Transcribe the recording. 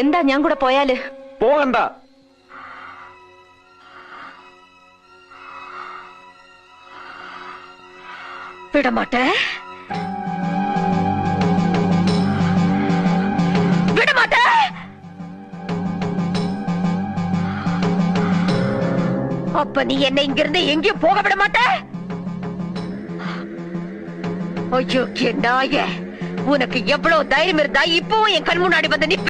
എന്താ ഞാൻ കൂടെ പോയാല് പോകണ്ട വിടമാട്ടെ വിടമാട്ടെ அப்ப நீ என்ன இங்கிருந்து எங்கேயும் போக விட மாட்ட ஐயோ நாய உனக்கு எவ்வளவு தைரியம் இருந்தா இப்பவும் என் கண் முன்னாடி வந்து நிப்ப